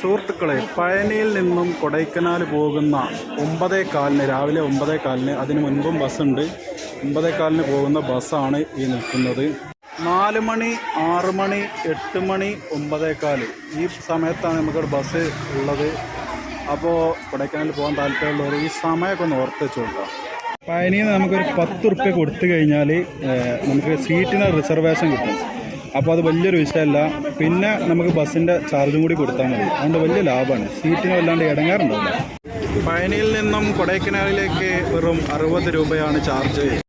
സുഹൃത്തുക്കളെ പഴനിയിൽ നിന്നും കൊടൈക്കനാൽ പോകുന്ന ഒമ്പതേ കാലിന് രാവിലെ ഒമ്പതേ കാലിന് അതിന് മുൻപും ബസ്സുണ്ട്. ഒമ്പതേ കാലിന് പോകുന്ന ബസ്സാണ് ഈ നിൽക്കുന്നത്. നാല് മണി ആറ് മണി എട്ട് മണി ഒമ്പതേ കാൽ ഈ സമയത്താണ് നമുക്കൊരു ബസ് ഉള്ളത്. അപ്പോൾ കൊടൈക്കനാൽ പോകാൻ താല്പര്യമുള്ളവർ ഈ സമയമൊക്കെ ഒന്ന് ഓർത്ത് വെച്ചോട്ടോ പഴനിയിൽ നിന്ന് നമുക്കൊരു പത്ത് റുപ്യ കൊടുത്തു കഴിഞ്ഞാൽ നമുക്ക് സീറ്റിന് റിസർവേഷൻ കിട്ടും. അപ്പോൾ അത് വലിയൊരു വിഷയമല്ല. പിന്നെ നമുക്ക് ബസ്സിന്റെ ചാർജും കൂടി കൊടുത്താൽ മതി. അതുകൊണ്ട് വലിയ ലാഭമാണ്. സീറ്റിന് വല്ലാണ്ട് ഇടങ്ങാറുണ്ടാവില്ല. പഴനിയിൽ നിന്നും കൊടൈക്കനാലിലേക്ക് വെറും അറുപത് രൂപയാണ് ചാർജ്.